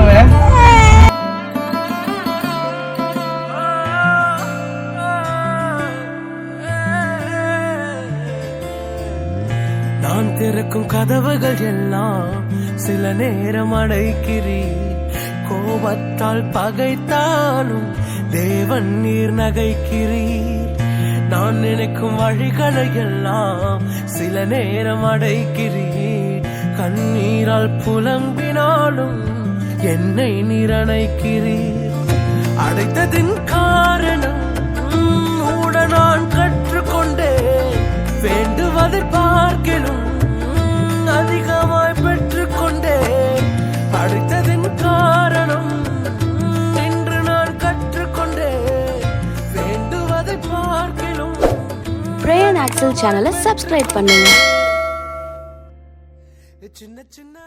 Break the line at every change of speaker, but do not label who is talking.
அவன் நான் திறக்கும் கதவுகள் எல்லாம் சில நேரம் அடைக்கிறீ கோபத்தால் பகைத்தாலும் தேவன் நீர் நகைக்கிறீர். நான் நினைக்கும் வழிகளை எல்லாம் சில நேரம் அடைக்கிறீர் கண்ணீரால் புலம்பினாலும் என்னை நிரணைக்கிறீர். அடைத்ததின் காரணம் மூட நான் கற்றுக்கொண்டேன். வேண்டுவதை பார்க்கிலும் அதிகமாய் பெற்றுக்கொண்டேன். அடைத்ததின் காரணம் இன்று நான் கற்றுக்கொண்டேன். வேண்டுவதை பார்க்கிலும்
பிரேயன் ஆக்சல் சேனலை சப்ஸ்கிரைப் பண்ணுங்க.
சின்ன சின்ன